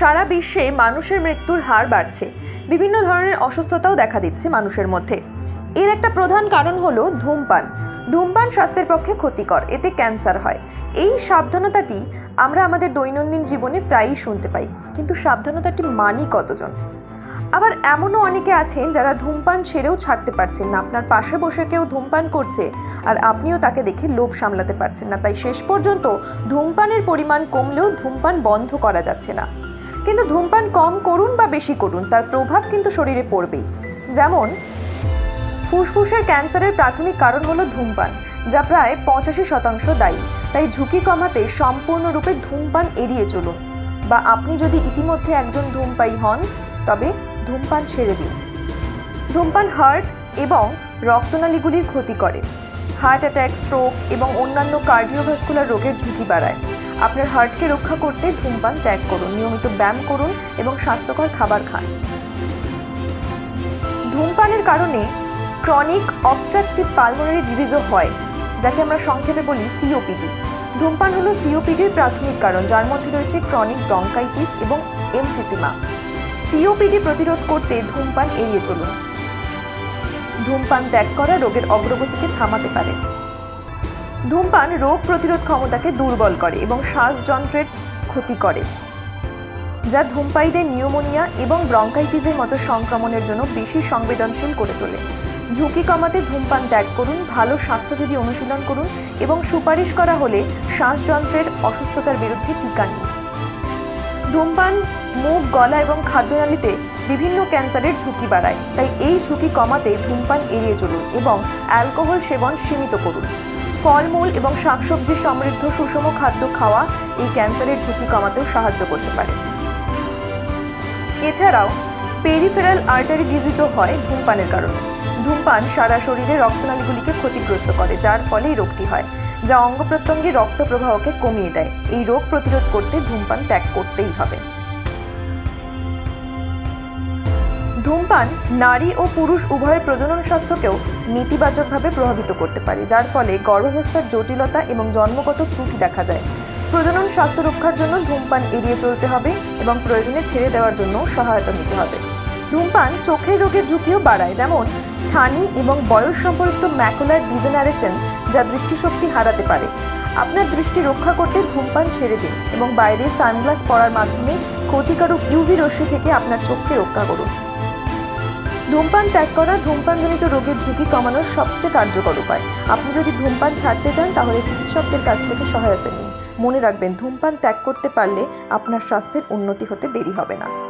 সারা বিশ্বে মানুষের মৃত্যুর হার বাড়ছে। বিভিন্ন ধরনের অসুস্থতাও দেখা দিচ্ছে মানুষের মধ্যে। এর একটা প্রধান কারণ হলো ধূমপান। ধূমপান স্বাস্থ্যের পক্ষে ক্ষতিকর, এতে ক্যান্সার হয়। এই সাবধানতাটি আমরা আমাদের দৈনন্দিন জীবনে প্রায়ই শুনতে পাই, কিন্তু সাবধানতাটি মানি কতজন? আবার এমনও অনেকে আছেন যারা ধূমপান ছেড়েও ছাড়তে পারছেন না। আপনার পাশে বসে কেউ ধূমপান করছে আর আপনিও তাকে দেখে লোভ সামলাতে পারছেন না। তাই শেষ পর্যন্ত ধূমপানের পরিমাণ কমলেও ধূমপান বন্ধ করা যাচ্ছে না। কিন্তু ধূমপান কম করুন বা বেশি করুন, তার প্রভাব কিন্তু শরীরে পড়বেই। যেমন, ফুসফুসের ক্যান্সারের প্রাথমিক কারণ হলো ধূমপান, যা প্রায় পঁচাশি শতাংশ দায়ী। তাই ঝুঁকি কমাতে সম্পূর্ণরূপে ধূমপান এড়িয়ে চলুন। বা আপনি যদি ইতিমধ্যে একজন ধূমপায়ী হন, তবে ধূমপান ছেড়ে দিন। ধূমপান হার্ট এবং রক্তনালীগুলির ক্ষতি করে। হার্ট অ্যাটাক, স্ট্রোক এবং অন্যান্য কার্ডিওভাস্কুলার রোগের ঝুঁকি বাড়ায়। আপনার হার্টকে রক্ষা করতে ধূমপান ত্যাগ করুন, নিয়মিত ব্যায়াম করুন এবং স্বাস্থ্যকর খাবার খান। ধূমপানের কারণে ক্রনিক অবস্ট্রাকটিভ পালমোনারি ডিজিজও হয়, যাকে আমরা সংক্ষেপে বলি সিওপিডি ধূমপান হলো সিওপিডির প্রাথমিক কারণ, যার মধ্যে রয়েছে ক্রনিক ব্রঙ্কাইটিস এবং এমফিসিমা সিওপিডি প্রতিরোধ করতে ধূমপান এড়িয়ে চলুন। ধূমপান ত্যাগ করা রোগের অগ্রগতিকে থামাতে পারে। ধূমপান রোগ প্রতিরোধ ক্ষমতাকে দুর্বল করে এবং শ্বাসযন্ত্রের ক্ষতি করে, যা ধূমপায়ীদের নিউমোনিয়া এবং ব্রঙ্কাইটিসের মতো সংক্রমণের জন্য বেশি সংবেদনশীল করে তোলে। ঝুঁকি কমাতে ধূমপান ত্যাগ করুন, ভালো স্বাস্থ্যবিধি অনুশীলন করুন এবং সুপারিশ করা হলে শ্বাসযন্ত্রের অসুস্থতার বিরুদ্ধে টিকা নিন। ধূমপান, মুখ, গলা এবং খাদ্যনালীতে বিভিন্ন ক্যান্সারের ঝুঁকি বাড়ায়, তাই এই ঝুঁকি কমাতে ধূমপান এড়িয়ে চলুন এবং অ্যালকোহল সেবন সীমিত করুন। ফলমূল এবং শাকসবজি সমৃদ্ধ সুষম খাদ্য খাওয়া এই ক্যান্সারের ঝুঁকি কমাতেও সাহায্য করতে পারে। এছাড়াও, পেরিফেরাল আর্টারি ডিজিজও হয় ধূমপানের কারণে। ধূমপান সারা শরীরে রক্তনালীগুলিকে ক্ষতিগ্রস্ত করে, যার ফলে এই রোগটি হয়, যা অঙ্গ প্রত্যঙ্গে রক্ত প্রবাহকে কমিয়ে দেয়। এই রোগ প্রতিরোধ করতে ধূমপান ত্যাগ করতেই হবে। ধূমপান নারী ও পুরুষ উভয়ের প্রজনন স্বাস্থ্যকেও নেতিবাচকভাবে প্রভাবিত করতে পারে, যার ফলে গর্ভাবস্থার জটিলতা এবং জন্মগত ত্রুটি দেখা যায়। প্রজনন স্বাস্থ্য রক্ষার জন্য ধূমপান এড়িয়ে চলতে হবে এবং প্রয়োজনে ছেড়ে দেওয়ার জন্য সহায়তা নিতে হবে। ধূমপান চোখের রোগের ঝুঁকিও বাড়ায়, যেমন ছানি এবং বয়স সম্পর্কিত ম্যাকুলার ডিজেনারেশন যা দৃষ্টিশক্তি হারাতে পারে। আপনার দৃষ্টি রক্ষা করতে ধূমপান ছেড়ে দিন এবং বাইরে সানগ্লাস পরার মাধ্যমে ক্ষতিকারক ইউভি রশ্মি থেকে আপনার চোখকে রক্ষা করুন। ধূমপান ত্যাগ করা, ধূমপানজনিত রোগের ঝুঁকি কমানোর সবচেয়ে কার্যকর উপায়। আপনি যদি ধূমপান ছাড়তে চান, তাহলে চিকিৎসকদের কাছ থেকে সহায়তা নিন। মনে রাখবেন, ধূমপান ত্যাগ করতে পারলে আপনার স্বাস্থ্যের উন্নতি হতে দেরি হবে না।